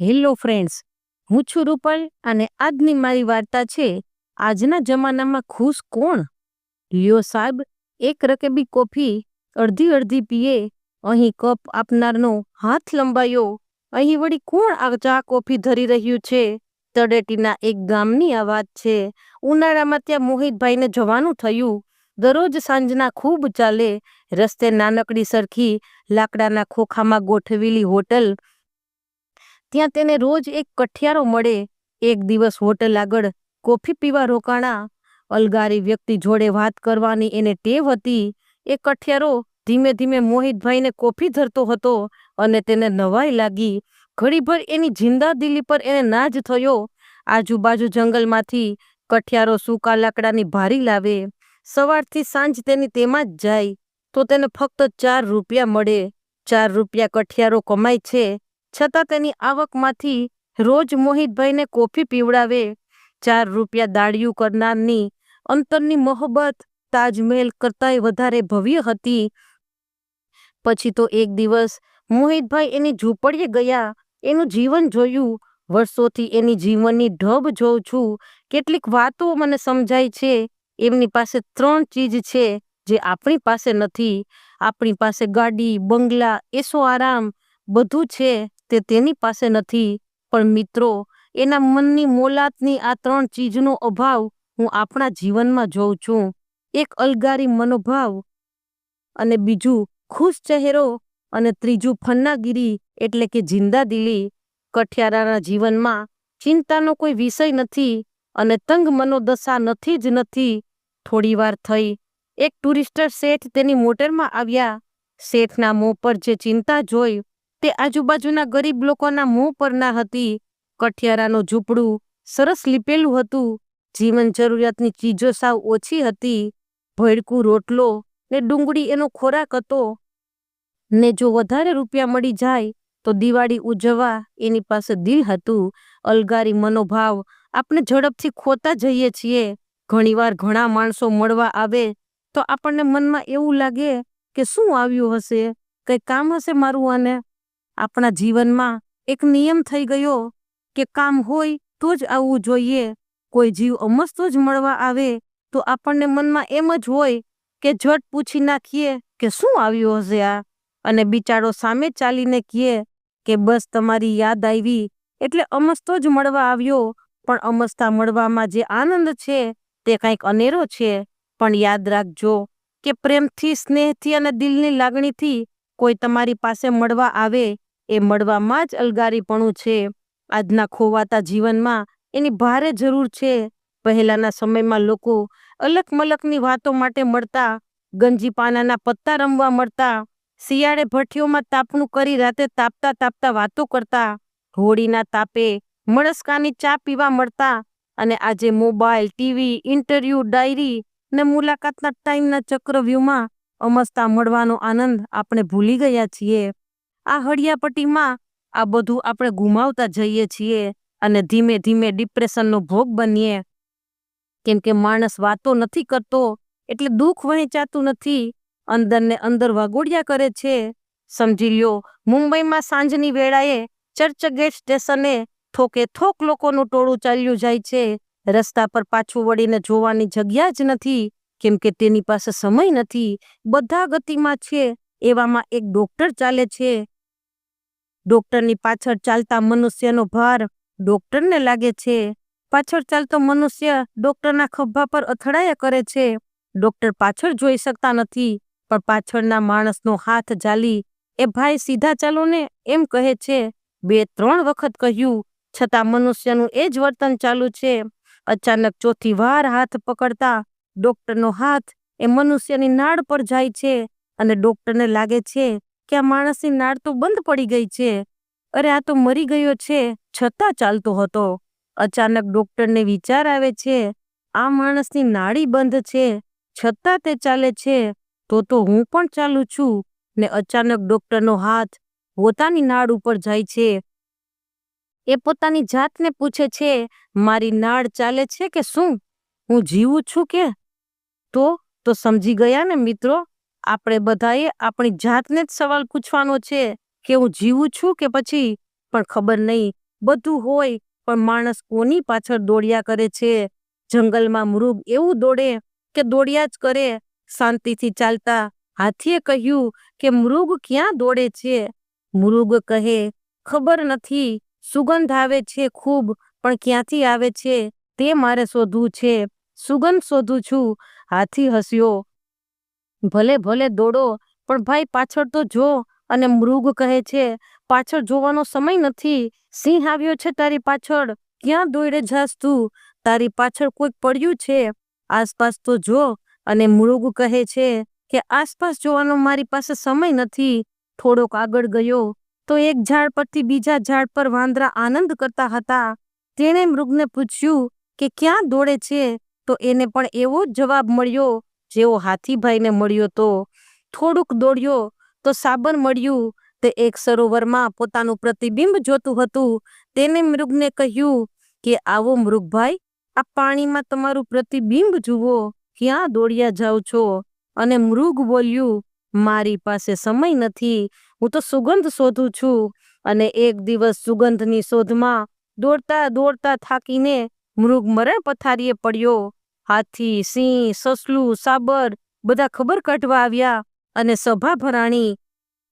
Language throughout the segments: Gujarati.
હેલો ફ્રેન્ડ્સ, હું છું રૂપલ અને આજની મારી વાર્તા છે, આજના જમાનામાં ખુશ કોણ? લ્યો સાહેબ, એક રકેબી કોફી અડધી અડધી પીએ, અહીં કપ આપનારનો હાથ લંબાયો, અહીં વળી કોણ આ ચા કોફી ધરી રહ્યું છે? તળેટીના એક ગામની આ વાત છે, ઉનાળામાં ત્યાં મોહિતભાઈને જવાનું થયું, દરરોજ સાંજના ખૂબ ચાલે, રસ્તે નાનકડી સરખી લાકડાના ખોખામાં ગોઠવેલી હોટલ ત્યાં તેને રોજ એક કઠિયારો મળે. એક દિવસ હોટલ આગળ કોફી પીવા રોકાણા. અલગારી વ્યક્તિ જોડે વાત કરવાની એને ટેવ હતી. એ કઠિયારો ધીમે ધીમે મોહિતભાઈને કોફી ધરતો હતો અને તેને નવાઈ લાગી. ઘડીભર એની જિંદા દિલી પર એને નાજ થયો. આજુબાજુ જંગલમાંથી કઠિયારો સૂકા લાકડાની ભારી લાવે. સવારથી સાંજ તેની તેમાં જ જાય. તો તેને ફક્ત ચાર રૂપિયા મળે. ચાર રૂપિયા કઠિયારો કમાય છે. છતાં તેની આવકમાંથી રોજ મોહિતભાઈને કોફી પીવડાવે, ચાર રૂપિયા દાડિયું કરનારની અંતરની મોહબ્બત તાજમહેલ કરતાંય વધારે ભવ્ય હતી. પછી તો એક દિવસ મોહિતભાઈ એની ઝૂંપડીએ ગયા, એનું જીવન જોયું. વર્ષોથી એની જીવનની ઢબ જોઉં છું. કેટલીક વાતો મને સમજાય છે. એમની પાસે ત્રણ ચીજ છે જે આપણી પાસે નથી. આપણી પાસે ગાડી, બંગલા, એસો આરામ બધું છે. તે તેની પાસે નથી, પણ મિત્રો, એના મનની મોલાતની આ ત્રણ ચીજનો અભાવ હું આપણા જીવનમાં જોઉં છું. એક અલગારી મનોભાવ અને બીજું ખુશ ચહેરો અને ત્રીજું ફન્નાગીરી એટલે કે જિંદાદિલી. કઠિયારાના જીવનમાં ચિંતાનો કોઈ વિષય નથી અને તંગ મનોદશા નથી જ નથી. થોડીવાર થઈ, એક ટુરિસ્ટર શેઠ તેની મોટરમાં આવ્યા. શેઠના મોં પર જે ચિંતા જોઈ તે આજુબાજુના ગરીબ લોકોના મોં પર ના હતી. કઠિયારાનું ઝૂંપડું સરસ લીપેલું હતું. જીવન જરૂરિયાતની ચીજો સાવ ઓછી હતી. ભડકું રોટલો ને ડુંગળી એનો ખોરાક હતો. ને જો વધારે રૂપિયા મળી જાય તો દિવાળી ઉજવવા એની પાસે દિલ હતું. અલગારી મનોભાવ આપણે ઝડપથી ખોતા જઈએ છીએ. ઘણીવાર ઘણા માણસો મળવા આવે તો આપણને મનમાં એવું લાગે કે શું આવ્યું હશે? કંઈ કામ હશે મારું આને? આપણા જીવનમાં એક નિયમ થઈ ગયો કે કામ હોય તો જ આવવું જોઈએ. કોઈ જીવ અમસ્તો જ મળવા આવે તો આપણને મનમાં એમ જ હોય કે ઝટ પૂછી નાખીએ કે શું આવ્યું હશે આ? અને બિચારો સામે ચાલીને કહીએ કે બસ તમારી યાદ આવી એટલે અમસ્તો જ મળવા આવ્યો. પણ અમસ્તા મળવામાં જે આનંદ છે તે કંઈક અનેરો છે. પણ યાદ રાખજો કે પ્રેમથી, સ્નેહથી અને દિલની લાગણીથી કોઈ તમારી પાસે મળવા આવે એ મળવામાં જ અલગારીપણું છે. આજના ખોવાતા જીવનમાં એની ભારે જરૂર છે. પહેલાના સમયમાં લોકો અલગ મલકની વાતો માટે મળતા ગંજી પાનાના પત્તા રમવા મળતા, શિયાળે ભઠ્ઠીઓમાં તાપણું કરી રાતે તાપતા તાપતા વાતો કરતા, હોળીના તાપે મળસ્કાની ચા પીવા મળતા અને આજે મોબાઈલ, ટીવી, ઇન્ટરવ્યૂ, ડાયરી ને મુલાકાતના ટાઈમના ચક્રવ્યૂહમાં અમસ્તા મળવાનો આનંદ આપણે ભૂલી ગયા છીએ. આ હળિયાપટ્ટીમાં આ બધું આપણે ગુમાવતા જઈએ છીએ અને ધીમે ધીમે ડિપ્રેશનનો ભોગ બનીએ. કેમ કે માણસ વાતો નથી કરતો, એટલે દુઃખ વહેંચાતું નથી, અંદરને અંદર વાગોડિયા કરે છે. સમજી લ્યો, મુંબઈમાં સાંજની વેળાએ ચર્ચગેટ સ્ટેશને થોકે થોક લોકોનું ટોળું ચાલ્યું જાય છે. રસ્તા પર પાછું વળીને જોવાની જગ્યા જ નથી, કેમ કે તેની પાસે સમય નથી. બધા ગતિમાં છે, એવામાં એક ડોક્ટર ચાલે છે. ડોક્ટરની પાછળ ચાલતા મનુષ્યનો ભાર ડોક્ટરને લાગે છે. પાછળ ચાલતો મનુષ્ય ડોક્ટરના ખભા પર અથડાયા કરે છે. ડોક્ટર પાછળ જોઈ શકતા નથી, પણ પાછળના માણસનો હાથ જાલી. એ ભાઈ સીધા ચાલો ને એમ કહે છે, બે, ત્રણ વખત કહ્યું, છતાં મનુષ્યનું એ જ વર્તન ચાલુ છે. અચાનક ચોથી વાર હાથ પકડતા ડોક્ટરનો હાથ એ મનુષ્યની નાળ પર જાય છે અને ડોક્ટરને લાગે છે કે આ માણસની નાળ તો બંધ પડી ગઈ છે. અરે આ તો મરી ગયો છે, છતાં ચાલતો હતો. અચાનક ડોક્ટરને વિચાર આવે છે, આ માણસની નાડી બંધ છે, છતાં તે ચાલે છે. તો તો હું પણ ચાલું છું, ને અચાનક ડોક્ટરનો હાથ પોતાની નાળ ઉપર જાય છે. એ પોતાની જાતને પૂછે છે, મારી નાળ ચાલે છે કે શું? હું જીવું છું કે? તો તો સમજી ગયા ને મિત્રો? આપણે બધાએ આપણી જાતને જ સવાલ પૂછવાનો છે કે હું જીવું છું કે પછી? પણ ખબર નહીં. બધું હોય, પણ માણસ કોની પાછળ દોડ્યા કરે છે? જંગલમાં મૃગ એવું દોડે કે દોડ્યા જ કરે? શાંતિથી ચાલતા હાથીએ કહ્યું કે મૃગ ક્યાં દોડે છે? મૃગ કહે, ખબર નથી. સુગંધ આવે છે ખૂબ, પણ ક્યાંથી આવે છે? તે મારે શોધવું છે. સુગંધ શોધું છું. હાથી હસ્યો. ભલે ભલે દોડો, પણ ભાઈ પાછળ તો જો અને મૃગ કહે છે, પાછળ જોવાનો સમય નથી. સિંહ આવ્યો છે તારી પાછળ, ક્યાં દોડે જાસ તું? તારી પાછળ કોઈક પડ્યું છે? આસપાસ તો જો અને મૃગ કહે છે કે આસપાસ જોવાનો મારી પાસે સમય નથી. થોડોક આગળ ગયો તો એક ઝાડ પરથી બીજા ઝાડ પર વાંદરા આનંદ કરતા હતા. તેણે મૃગને પૂછ્યું કે ક્યાં દોડે છે? તો એને પણ એવો જ જવાબ મળ્યો જેવો હાથીભાઈને મળ્યો તો થોડુંક દોડ્યો તો સાબર મળ્યું તે એક સરોવરમાં પોતાનું પ્રતિબિંબ જોતું હતું. તેને મૃગને કહ્યું કે, આવો મૃગભાઈ આ પાણીમાં તમારું પ્રતિબિંબ જુઓ, ક્યાં દોડ્યા જાઓ છો? અને મૃગ બોલ્યું, મારી પાસે સમય નથી, હું તો સુગંધ શોધું છું. અને એક દિવસ સુગંધની શોધમાં દોડતા દોડતા થાકીને મૃગ મરણ પથારીએ પડ્યો. હાથી, સિંહ, સસલું, સાબર બધા ખબર કાઢવા આવ્યા અને સભા ભરાણી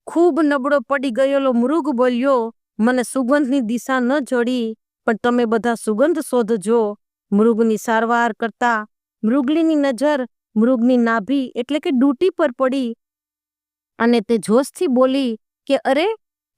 ખૂબ નબળો પડી ગયેલો મૃગ બોલ્યો, મને સુગંધની દિશા ન જડી, પણ તમે બધા સુગંધ શોધજો. મૃગની સારવાર કરતા મૃગલીની નજર મૃગની નાભી એટલે કે ડૂટી પર પડી. અને તે જોશથી બોલી કે, અરે,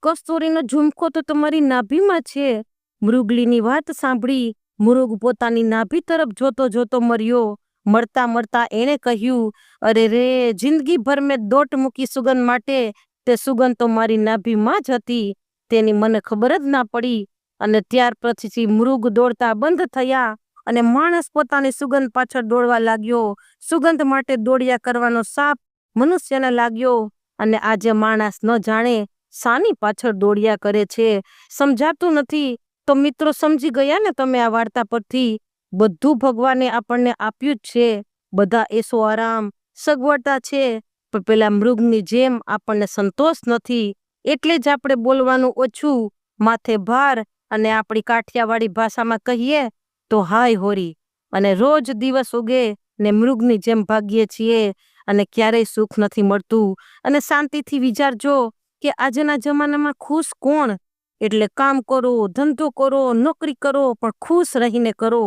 કસ્તુરીનો ઝુમકો તો તમારી નાભીમાં છે. મૃગલીની વાત સાંભળી મૃગ પોતાની નાભી તરફ જોતો જોતો મર્યો. મળતા મળતા એણે કહ્યું, અરે રે, જિંદગીભર મેં દોટ મૂકી સુગંધ માટે. તે સુગંધ તો મારી નાભીમાં જ હતી. તેની મને ખબર જ ના પડી. અને ત્યાર પછી મૃગ દોડતા બંધ થયા અને માણસ પોતાની સુગંધ પાછળ દોડવા લાગ્યો. સુગંધ માટે દોડ્યા કરવાનો સાપ મનુષ્યને લાગ્યો. અને આજે માણસ ન જાણે સાની પાછળ દોડ્યા કરે છે. સમજાતું નથી તો મિત્રો સમજી ગયા ને તમે આ વાર્તા પરથી? બધું ભગવાને આપણને આપ્યું જ છે. બધા એસો આરામ, સગવડતા છે, પણ પેલા મૃગની જેમ આપણને સંતોષ નથી. એટલે જ આપણે બોલવાનું ઓછું, માથે ભાર અને આપણી કાઠિયાવાડી ભાષામાં કહીએ તો હાય હોરી. અને રોજ દિવસ ઉગે ને મૃગની જેમ ભાગીએ છીએ અને ક્યારેય સુખ નથી મળતું. અને શાંતિથી વિચારજો કે આજના જમાનામાં ખુશ કોણ? એટલે કામ કરો, ધંધો કરો, નોકરી કરો, પણ ખુશ રહીને કરો.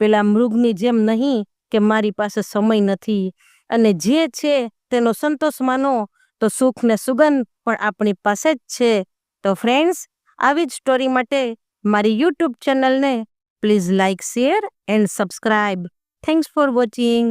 પેલા મૃગની જેમ નહીં કે મારી પાસે સમય નથી. અને જે છે તેનો સંતોષ માનો, તો સુખ ને સુગંધ પણ આપણી પાસે જ છે. તો ફ્રેન્ડ્સ આવી જ સ્ટોરી માટે મારી યુટ્યુબ ચેનલને please like share and subscribe thanks for watching